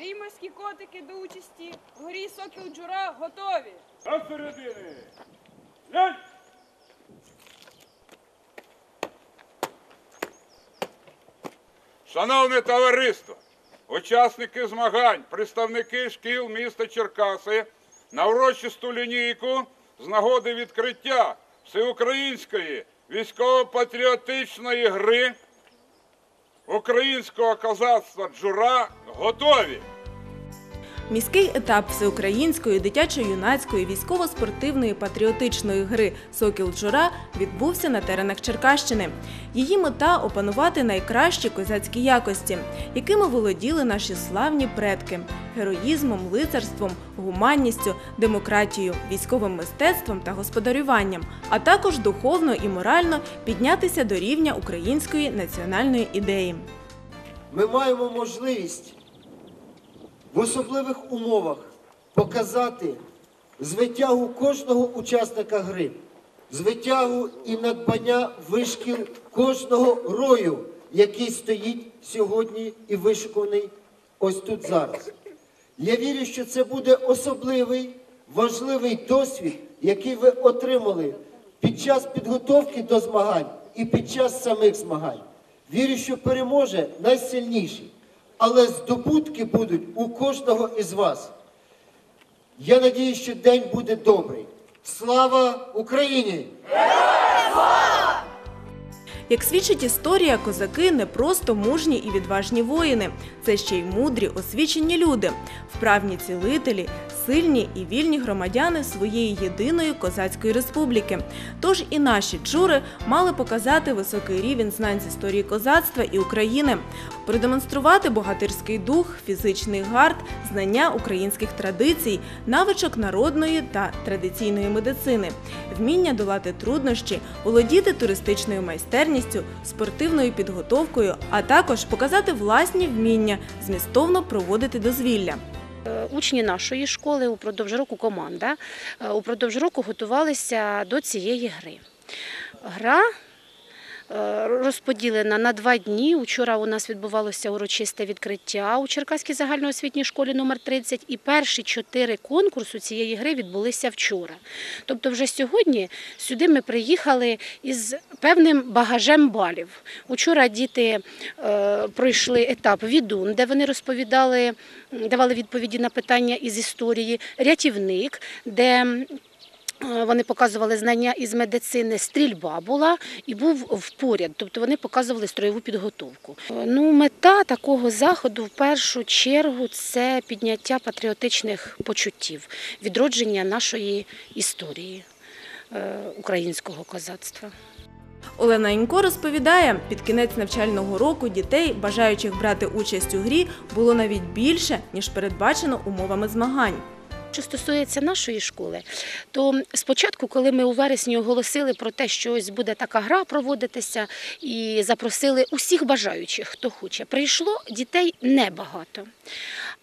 суддя, котики до участі в горі Сокіл Джура готові. До середини. Глянь. Шановне товариство, учасники змагань, представники шкіл міста Черкаси на урочисту лінійку з нагоди відкриття всеукраїнської військово-патріотичної гри українського козацтва Джура готові. Міський етап всеукраїнської дитячо-юнацької військово-спортивної патріотичної гри Сокіл Джура відбувся на теренах Черкащини. Її мета опанувати найкращі козацькі якості, якими володіли наші славні предки героїзмом, лицарством, гуманністю, демократією, військовим мистецтвом та господарюванням, а також духовно і морально піднятися до рівня української національної ідеї. ми маємо можливість в особливих умовах показати звитягу кожного учасника гри, звитягу і надбання вишкіл кожного рою, який стоїть сьогодні і вишикований ось тут зараз. Я вірю, що це буде особливий, важливий досвід, який ви отримали під час підготовки до змагань і під час самих змагань. Вірю, що переможе найсильніший, але здобутки будуть у кожного із вас. Я надію, що день буде добрий. Слава Україні! Як свідчить історія, козаки не просто мужні і відважні воїни, це ще й мудрі, освічені люди, вправні цілителі, сильні і вільні громадяни своєї єдиної козацької республіки. Тож і наші джури мали показати високий рівень знань з історії козацтва і України, продемонструвати богатирський дух, фізичний гард, знання українських традицій, навичок народної та традиційної медицини, вміння долати труднощі, володіти туристичною майстерністю, спортивною підготовкою, а також показати власні вміння змістовно проводити дозвілля. Е, Учні нашої школи упродовж року команда е, упродовж року готувалися до цієї гри. Гра розподілена на два дні. Учора у нас відбувалося урочисте відкриття у Черкаській загальноосвітній школі номер 30 і перші чотири конкурсу цієї гри відбулися вчора. Тобто вже сьогодні сюди ми приїхали із певним багажем балів. Учора діти е, пройшли етап відун, де вони розповідали, давали відповіді на питання із історії, рятівник, де е, вони показували знання із медицини, стрільба була і був впоряд, тобто вони показували строєву підготовку. Е, Ну, мета такого заходу в першу чергу це підняття патріотичних почуттів, відродження нашої історії е, українського козацтва. Олена Інько розповідає, під кінець навчального року дітей, бажаючих брати участь у грі, було навіть більше, ніж передбачено умовами змагань. Що стосується нашої школи, то спочатку, коли ми у вересні оголосили про те, що ось буде така гра проводитися, і запросили усіх бажаючих, хто хоче, прийшло дітей небагато.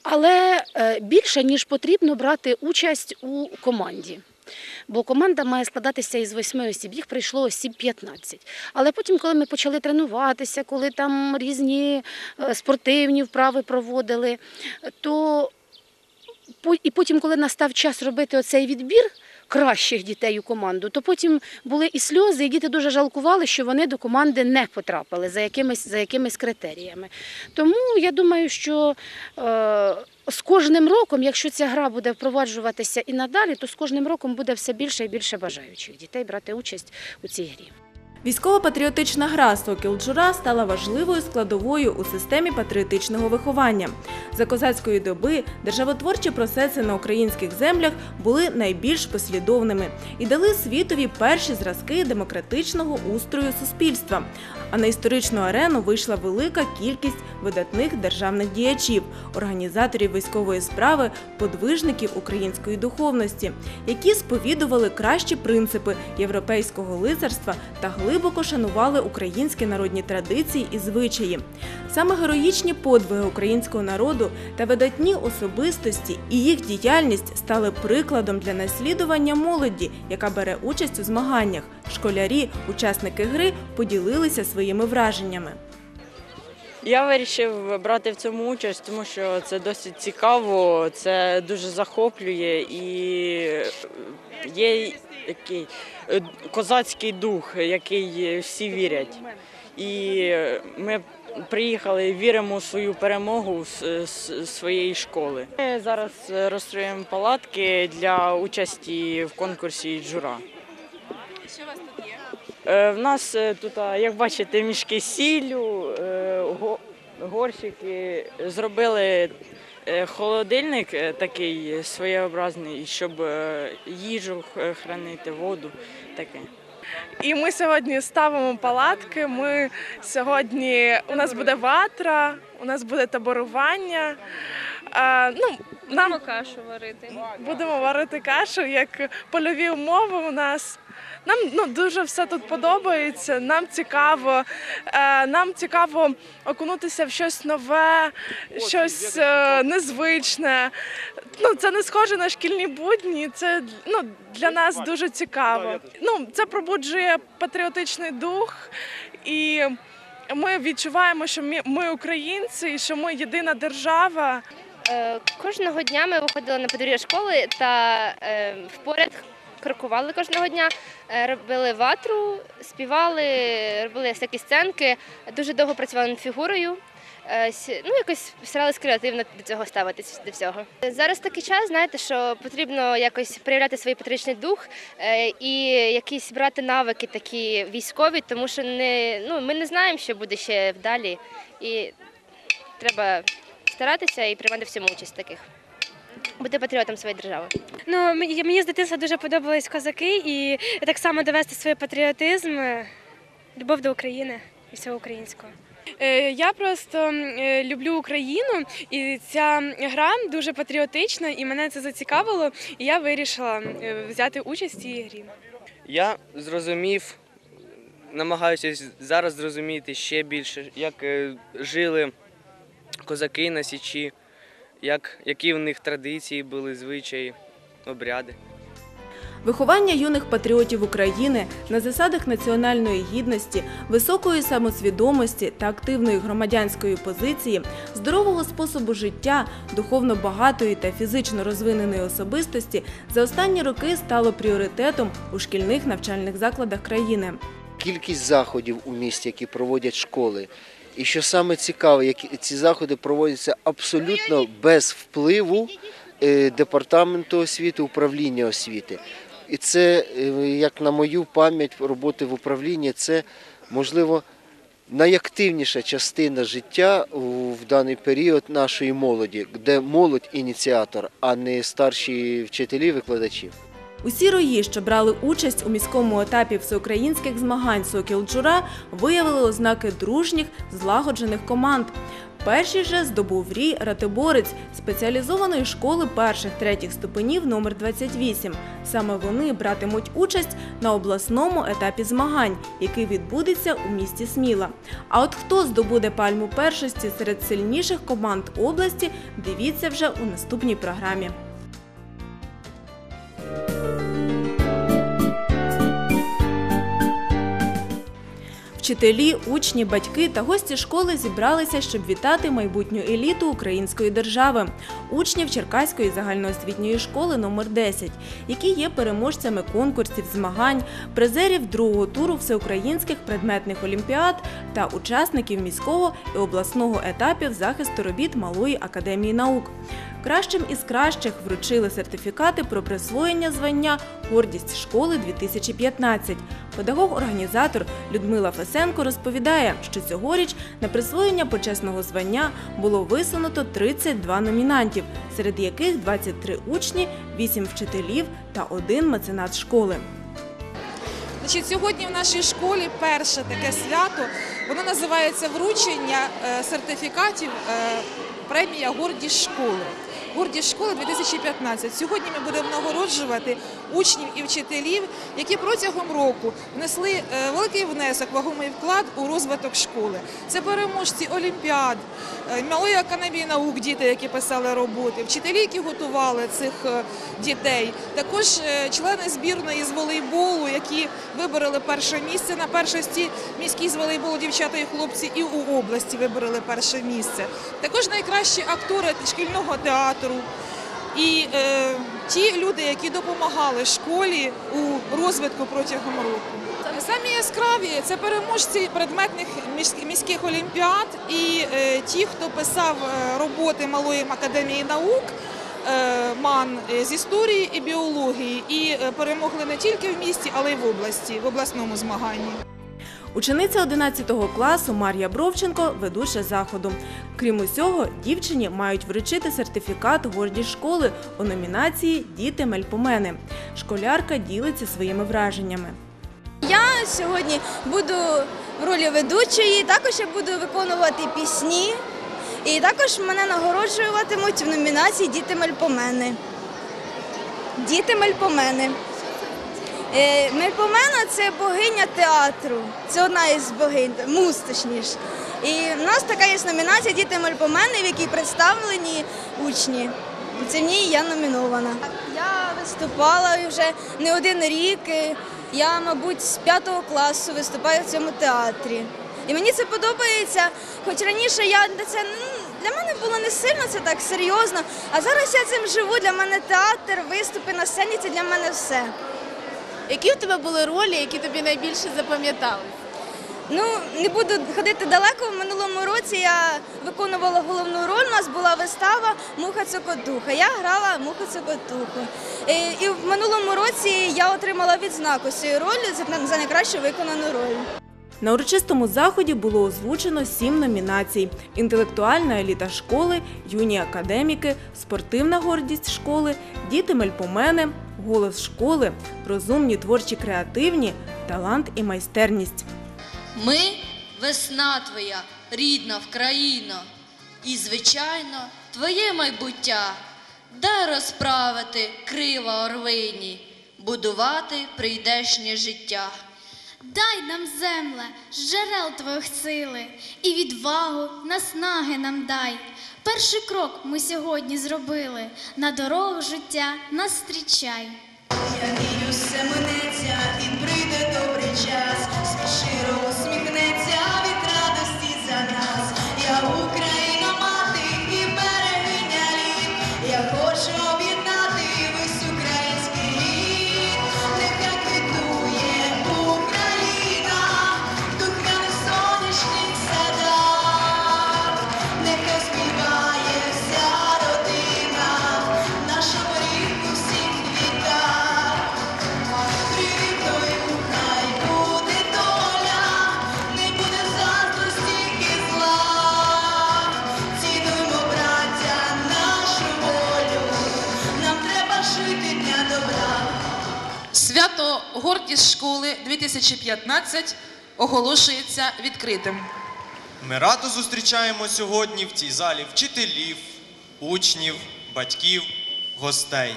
Але е, більше, ніж потрібно брати участь у команді. Бо команда має складатися із восьми осіб, їх прийшло осіб 15. Але потім, коли ми почали тренуватися, коли там різні е, спортивні вправи проводили, то і потім, коли настав час робити оцей відбір кращих дітей у команду, то потім були і сльози, і діти дуже жалкували, що вони до команди не потрапили за якимись, за якимись критеріями. Тому я думаю, що е, з кожним роком, якщо ця гра буде впроваджуватися і надалі, то з кожним роком буде все більше і більше бажаючих дітей брати участь у цій грі. Військово-патріотична гра Сокіл Джура стала важливою складовою у системі патріотичного виховання. За козацької доби державотворчі процеси на українських землях були найбільш послідовними і дали світові перші зразки демократичного устрою суспільства. А на історичну арену вийшла велика кількість видатних державних діячів, організаторів військової справи, подвижників української духовності, які сповідували кращі принципи європейського лицарства та глибоко шанували українські народні традиції і звичаї. Саме героїчні подвиги українського народу та видатні особистості і їх діяльність стали прикладом для наслідування молоді, яка бере участь у змаганнях. Школярі, учасники гри поділилися своїми враженнями. Я вирішив брати в цьому участь, тому що це досить цікаво, це дуже захоплює і є який е, козацький дух, який всі вірять. І ми приїхали віримо у свою перемогу з, своєї школи. Ми зараз розстроюємо палатки для участі в конкурсі джура. Що у вас тут є? Е, В нас е, тут, а, як бачите, мішки сіллю, е, го- горщики. Зробили е, холодильник е, такий своєобразний, щоб е, їжу х- хранити, воду таке. І ми сьогодні ставимо палатки. Ми сьогодні у нас буде ватра, у нас буде таборування. Ну, нам кашу варити. будемо варити кашу, як польові умови у нас. Нам ну, дуже все тут подобається. Нам цікаво, е, нам цікаво окунутися в щось нове, щось е, незвичне. Ну, це не схоже на шкільні будні. Це ну, для нас дуже цікаво. Ну, це пробуджує патріотичний дух, і ми відчуваємо, що ми, ми українці, і що ми єдина держава. Е, Кожного дня ми виходили на подвір'я школи та е, впоряд крокували кожного дня, е, робили ватру, співали, робили всякі сценки. Дуже довго працювали над фігурою. Ну, якось старалися креативно до цього ставитись до всього. Зараз такий час, знаєте, що потрібно якось проявляти свій патріотичний дух і якісь брати навики такі військові, тому що не, ну, ми не знаємо, що буде ще вдалі. І треба старатися і приймати в цьому участь таких. Бути патріотом своєї держави. Ну, мені з дитинства дуже подобались козаки, і так само довести свій патріотизм, е, любов до України і всього українського. Е, Я просто е, люблю Україну, і ця гра дуже патріотична, і мене це зацікавило. І я вирішила взяти участь в цій грі. Я зрозумів, намагаюся зараз зрозуміти ще більше, як жили козаки на Січі, як, які в них традиції були, звичаї, обряди. Виховання юних патріотів України на засадах національної гідності, високої самосвідомості та активної громадянської позиції, здорового способу життя, духовно багатої та фізично розвиненої особистості за останні роки стало пріоритетом у шкільних навчальних закладах країни. кількість заходів у місті, які проводять школи. І що саме цікаве, які ці заходи проводяться абсолютно без впливу е, департаменту освіти, управління освіти. І це, е, як на мою пам'ять роботи в управлінні, це можливо найактивніша частина життя в даний період нашої молоді, де молодь ініціатор, а не старші вчителі, викладачі. Усі рої, що брали участь у міському етапі всеукраїнських змагань Сокіл Джура, виявили ознаки дружніх, злагоджених команд. Перший же здобув рій Ратиборець спеціалізованої школи перших-третіх ступенів номер 28. Саме вони братимуть участь на обласному етапі змагань, який відбудеться у місті Сміла. А от хто здобуде пальму першості серед сильніших команд області, дивіться вже у наступній програмі. Вчителі, учні, батьки та гості школи зібралися, щоб вітати майбутню еліту української держави, учнів Черкаської загальноосвітньої школи номер 10 які є переможцями конкурсів, змагань, призерів другого туру всеукраїнських предметних олімпіад та учасників міського і обласного етапів захисту робіт Малої академії наук. Кращим із кращих вручили сертифікати про присвоєння звання Гордість школи 2015. Педагог-організатор Людмила Фесенко розповідає, що цьогоріч на присвоєння почесного звання було висунуто 32 номінантів, серед яких 23 учні, 8 вчителів та один меценат школи. Сьогодні в нашій школі перше таке свято, Воно називається вручення е, сертифікатів е, премія Гордість школи. Гордість школи 2015. Сьогодні ми будемо нагороджувати учнів і вчителів, які протягом року внесли е, великий внесок, вагомий вклад у розвиток школи. Це переможці олімпіад, е, малої академії наук, діти, які писали роботи, вчителі, які готували цих е, дітей. Також члени збірної з волейболу, які вибороли перше місце на першості міській з волейболу дівчата і хлопці, і у області вибороли перше місце. Також найкращі актори шкільного театру. І е, ті люди, які допомагали школі у розвитку протягом року. Самі яскраві це переможці предметних міських олімпіад і е, ті, хто писав е, роботи Малої академії наук. е, МАН е, з історії і біології, і е, перемогли не тільки в місті, але й в області, в обласному змаганні. Учениця 11 класу Мар'я Бровченко ведуча заходу. Крім усього, дівчині мають вручити сертифікат гордість школи у номінації Діти мельпомени. Школярка ділиться своїми враженнями. Я сьогодні буду в ролі ведучої, також я буду виконувати пісні. І також мене нагороджуватимуть в номінації Діти Мельпомени. Діти Мельпомени. Е, Мельпомена це богиня театру. Це одна із богинь, муз точніше. І в нас така є номінація Діти Мельпомени, в якій представлені учні. Це в ній я номінована. Я виступала вже не один рік. Я, мабуть, з п'ятого класу виступаю в цьому театрі. І мені це подобається. Хоч раніше я це ну, для мене було не сильно це так серйозно. А зараз я цим живу. Для мене театр, виступи на сцені це для мене все. Які в тебе були ролі, які тобі найбільше запам'ятали? Ну, не буду ходити далеко. В минулому році я виконувала головну роль. У нас була вистава Муха Цокотуха. Я грала муха Цокотуху. Е, І в минулому році я отримала відзнаку цієї ролі за- найкращу виконану роль. На урочистому заході було озвучено сім номінацій: інтелектуальна еліта школи, юні академіки, спортивна гордість школи, діти мельпомени, голос школи, розумні творчі креативні, талант і майстерність. Ми весна твоя, рідна Вкраїно, і, звичайно, твоє майбуття. Дай розправити крила орвині, будувати прийдешнє життя. Дай нам земле, з джерел твоїх сили, і відвагу, наснаги нам дай. Перший крок ми сьогодні зробили, на дорогу життя нас зустрічай. Я вірю, все минеться і прийде добрий час, Гордість школи 2015 оголошується відкритим. Ми радо зустрічаємо сьогодні в цій залі вчителів, учнів, батьків, гостей.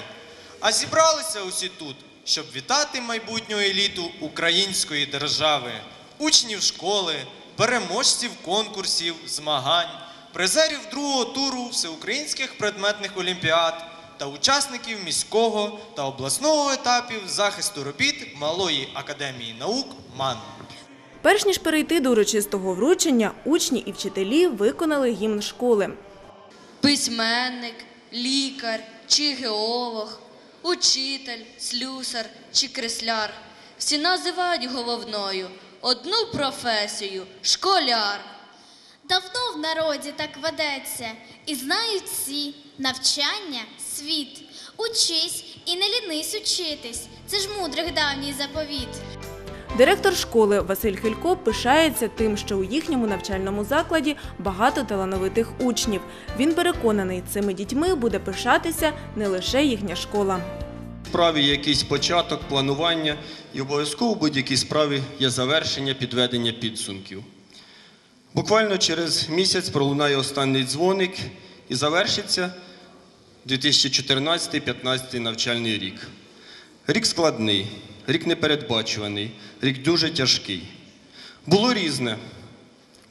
А зібралися усі тут, щоб вітати майбутню еліту української держави, учнів школи, переможців конкурсів, змагань, призерів другого туру всеукраїнських предметних олімпіад та учасників міського та обласного етапів захисту робіт Малої академії наук МАН. Перш ніж перейти до урочистого вручення, учні і вчителі виконали гімн школи. Письменник, лікар чи геолог, учитель, слюсар чи кресляр. Всі називають головною одну професію школяр. Давно в народі так ведеться, і знають всі навчання світ. Учись і не лінись учитись. Це ж мудрих давній заповіт. Директор школи Василь Хилько пишається тим, що у їхньому навчальному закладі багато талановитих учнів. Він переконаний, цими дітьми буде пишатися не лише їхня школа. справі є якийсь початок, планування, і обов'язково в будь-якій справі є завершення, підведення підсумків. Буквально через місяць пролунає останній дзвоник і завершиться 2014-15 навчальний рік. Рік складний, рік непередбачуваний, рік дуже тяжкий. Було різне,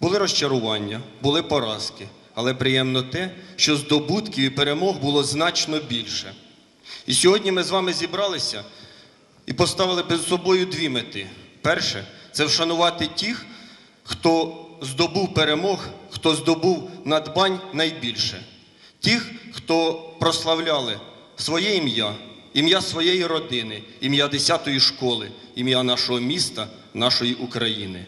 були розчарування, були поразки, але приємно те, що здобутків і перемог було значно більше. І сьогодні ми з вами зібралися і поставили перед собою дві мети. Перше це вшанувати тих, хто здобув перемог, хто здобув надбань найбільше. Тих, хто прославляли своє ім'я, ім'я своєї родини, ім'я 10-ї школи, ім'я нашого міста, нашої України.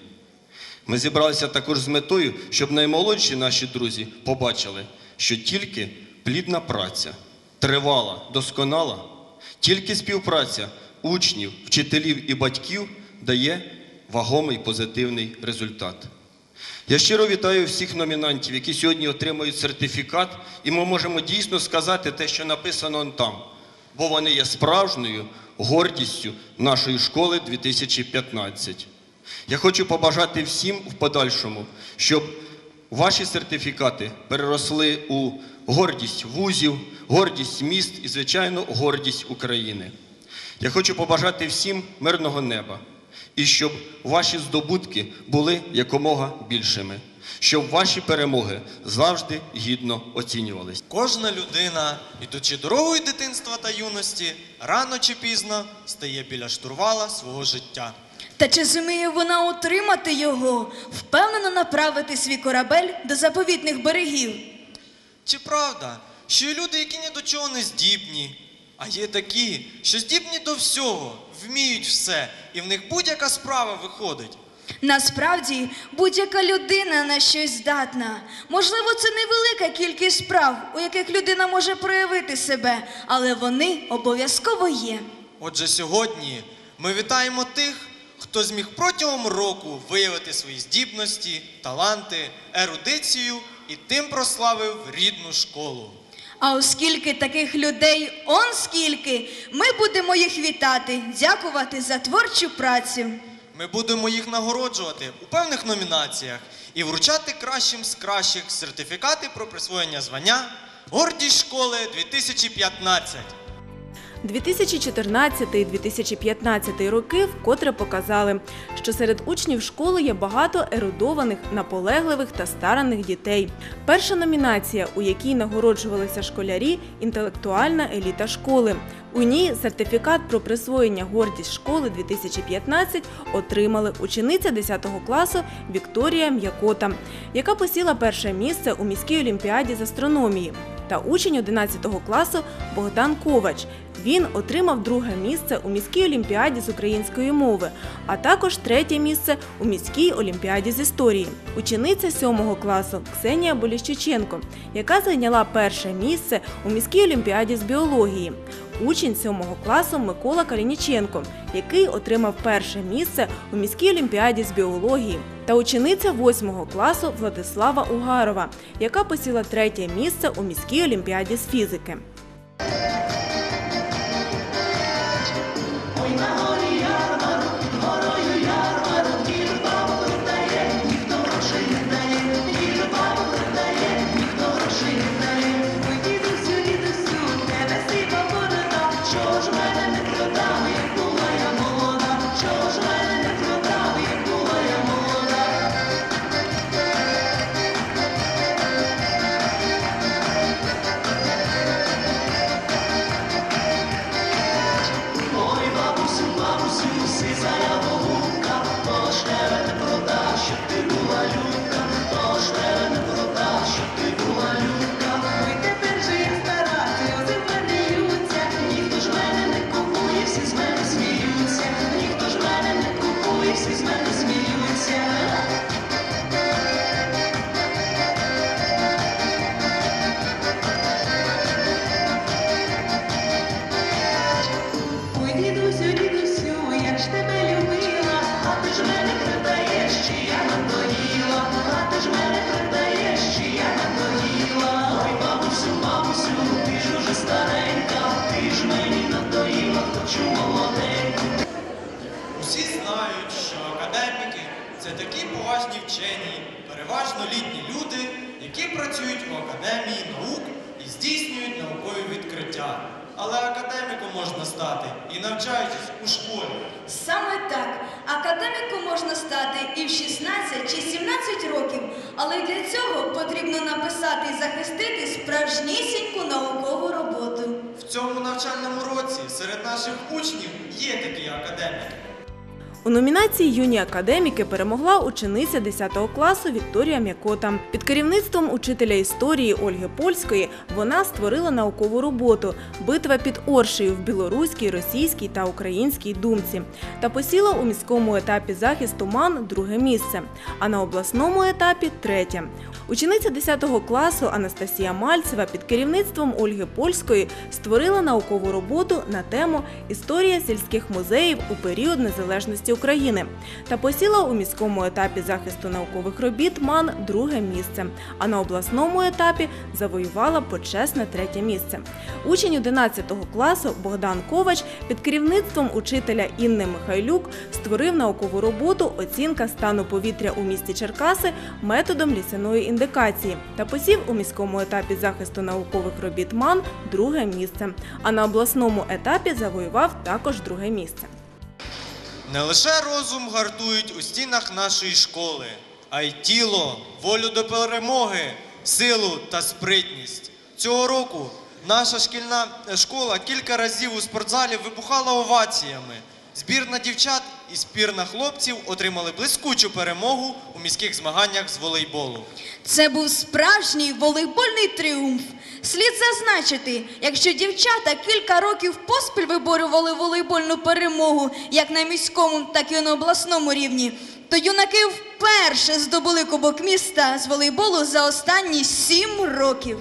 Ми зібралися також з метою, щоб наймолодші наші друзі побачили, що тільки плідна праця, тривала, досконала, тільки співпраця учнів, вчителів і батьків дає вагомий позитивний результат. Я щиро вітаю всіх номінантів, які сьогодні отримують сертифікат, і ми можемо дійсно сказати те, що написано там, бо вони є справжньою гордістю нашої школи 2015. Я хочу побажати всім в подальшому, щоб ваші сертифікати переросли у гордість вузів, гордість міст і, звичайно, гордість України. Я хочу побажати всім мирного неба і щоб ваші здобутки були якомога більшими, щоб ваші перемоги завжди гідно оцінювались. Кожна людина, ідучи дорогою дитинства та юності, рано чи пізно стає біля штурвала свого життя. Та чи зуміє вона утримати його, впевнено направити свій корабель до заповітних берегів? Чи правда, що є люди, які ні до чого не здібні, а є такі, що здібні до всього, вміють все, і в них будь-яка справа виходить. Насправді, будь-яка людина на щось здатна. Можливо, це невелика кількість справ, у яких людина може проявити себе, але вони обов'язково є. Отже, сьогодні ми вітаємо тих, хто зміг протягом року виявити свої здібності, таланти, ерудицію і тим прославив рідну школу. А оскільки таких людей он скільки, ми будемо їх вітати, дякувати за творчу працю. Ми будемо їх нагороджувати у певних номінаціях і вручати кращим з кращих сертифікати про присвоєння звання Гордість школи 2015. 2014 і 2015 роки вкотре показали, що серед учнів школи є багато ерудованих, наполегливих та стараних дітей. Перша номінація, у якій нагороджувалися школярі інтелектуальна еліта школи. У ній сертифікат про присвоєння гордість школи 2015 отримали учениця 10 класу Вікторія М'якота, яка посіла перше місце у міській олімпіаді з астрономії, та учень 11 класу Богдан Ковач. Він отримав друге місце у міській олімпіаді з української мови, а також третє місце у міській олімпіаді з історії. Учениця 7 класу Ксенія Боліщиченко, яка зайняла перше місце у міській олімпіаді з біології. Учень 7 класу Микола Калініченко, який отримав перше місце у міській олімпіаді з біології, та учениця 8 класу Владислава Угарова, яка посіла третє місце у міській олімпіаді з фізики. Чого поважні вчені, переважно літні люди, які працюють у академії наук і здійснюють наукові відкриття. Але академіком можна стати і навчаючись у школі. Саме так. Академіком можна стати і в 16 чи 17 років, але для цього потрібно написати і захистити справжнісіньку наукову роботу. В цьому навчальному році серед наших учнів є такі академіки. У номінації Юні академіки перемогла учениця 10 класу Вікторія М'якота. Під керівництвом учителя історії Ольги Польської вона створила наукову роботу Битва під Оршею в білоруській, російській та українській думці та посіла у міському етапі захисту МАН друге місце, а на обласному етапі третє. Учениця 10 класу Анастасія Мальцева під керівництвом Ольги Польської створила наукову роботу на тему Історія сільських музеїв у період незалежності України та посіла у міському етапі захисту наукових робіт МАН друге місце, а на обласному етапі завоювала почесне третє місце. Учень 11 класу Богдан Ковач під керівництвом учителя Інни Михайлюк створив наукову роботу Оцінка стану повітря у місті Черкаси методом лісяної індикації та посів у міському етапі захисту наукових робіт МАН друге місце. А на обласному етапі завоював також друге місце. Не лише розум гартують у стінах нашої школи, а й тіло, волю до перемоги, силу та спритність. Цього року наша шкільна е, школа кілька разів у спортзалі вибухала оваціями. Збірна дівчат і збірна хлопців отримали блискучу перемогу у міських змаганнях з волейболу. Це був справжній волейбольний тріумф. Слід зазначити, якщо дівчата кілька років поспіль виборювали волейбольну перемогу як на міському, так і на обласному рівні, то юнаки вперше здобули кубок міста з волейболу за останні сім років.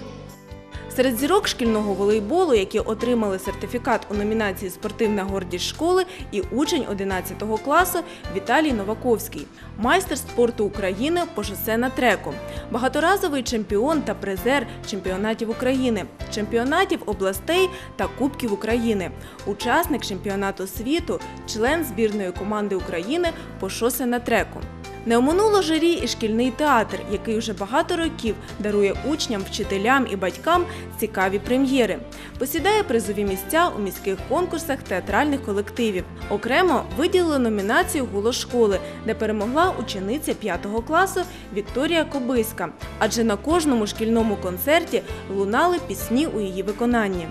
Серед зірок шкільного волейболу, які отримали сертифікат у номінації Спортивна гордість школи, і учень 11 класу Віталій Новаковський, майстер спорту України по шосе на треку, багаторазовий чемпіон та призер чемпіонатів України, чемпіонатів областей та Кубків України, учасник чемпіонату світу, член збірної команди України по шосе на треку. Не оминуло журі і шкільний театр, який вже багато років дарує учням, вчителям і батькам цікаві прем'єри. Посідає призові місця у міських конкурсах театральних колективів. Окремо виділили номінацію Голос школи, де перемогла учениця 5 класу Вікторія Кобиська. Адже на кожному шкільному концерті лунали пісні у її виконанні.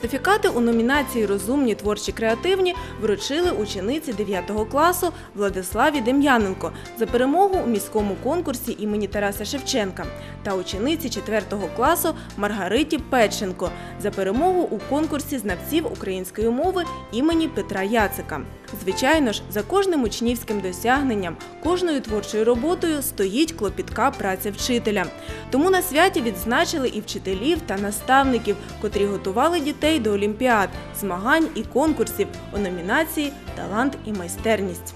Сертифікати у номінації Розумні, творчі, креативні вручили учениці 9 класу Владиславі Дем'яненко за перемогу у міському конкурсі імені Тараса Шевченка та учениці 4 класу Маргариті Печенко за перемогу у конкурсі знавців української мови імені Петра Яцика. Звичайно ж, за кожним учнівським досягненням, кожною творчою роботою стоїть клопітка праця вчителя. Тому на святі відзначили і вчителів та наставників, котрі готували дітей до олімпіад, змагань і конкурсів у номінації Талант і майстерність.